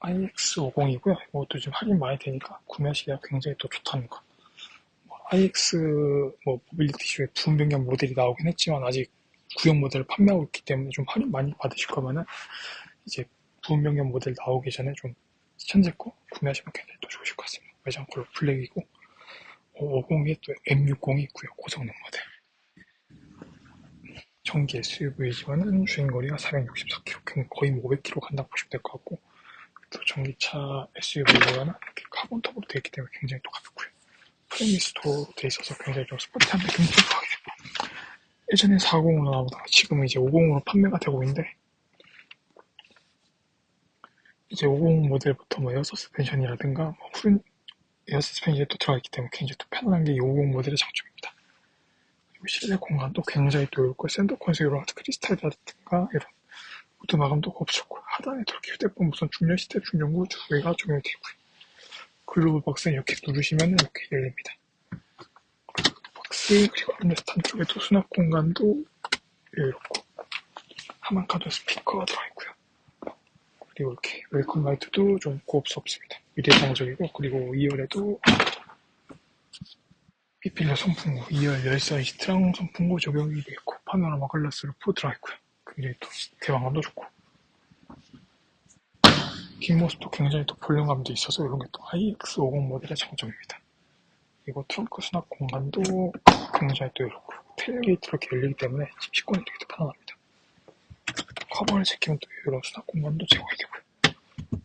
IX50이고요. 이것도 지금 할인 많이 되니까 구매하시기가 굉장히 또 좋다는 거. 뭐 IX 뭐 모빌리티 쇼에 부분 변경 모델이 나오긴 했지만 아직 구형 모델을 판매하고 있기 때문에 좀 할인 많이 받으실 거면은 이제 부분 변경 모델 나오기 전에 좀 현재 거 구매하시면 굉장히 또 좋으실 것 같습니다. 외장 컬러 블랙이고 550에 또 M60이 있고요. 고성능 모델. 전기 SUV지만은 주행거리가 464km, 거의 500km 간다고 보시면 될 것 같고 또 전기차 SUV보다는 카본 톱으로 되어 있기 때문에 굉장히 또 가볍고요. 프레미스토로 되어 있어서 굉장히 좀 스포티한 느낌이 좀 강하게 들고 예전에 450으로 나오다가 지금은 이제 50으로 판매가 되고 있는데 이제 50 모델부터 뭐 에어 서스펜션이라든가 뭐 푸른 에어 서스펜션이 또 들어가 있기 때문에 굉장히 또 편안한 게 이 50 모델의 장점입니다. 그리고 실내 공간도 굉장히 또 넓고 샌드 콘솔이랑 크리스탈이라든가 이런 모두 마감도 없었고 하단에 이렇게 휴대폰 무선 충전 시대 충전구 두 개가 적용이 되고요. 글로브 박스는 이렇게 누르시면 이렇게 열립니다. 박스 그리고 암레스탄 쪽에도 수납 공간도 이렇고 하만카드 스피커가 들어있고요. 그리고 이렇게 웰컴 라이트도 좀 고급스럽습니다. 미래장적이고 그리고 2열에도 삐필러 선풍구 2열 열선 시트랑 선풍구 적용이 되어 있고 파노라마 글라스로 푸 들어있고요. 굉장히 또 개방감도 좋고 뒷모습도 굉장히 또 볼륨감도 있어서 이런 게 또 IX50 모델의 장점입니다. 그리고 트렁크 수납 공간도 굉장히 또 이렇고 테일게이트 이렇게 열리기 때문에 집 식구는 되게 또 편안합니다. 커버를 제끼면 또 이런 수납 공간도 제공이 되고요.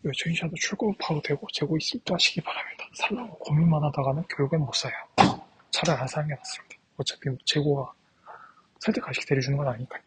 이 전시차도 출고 바로 되고 재고 있을 때 하시기 바랍니다. 살라고 고민만 하다가는 결국엔 못 사요. 차를 안 사는 게 낫습니다. 어차피 뭐 재고가 가시게 내려주는 건 아니니까요.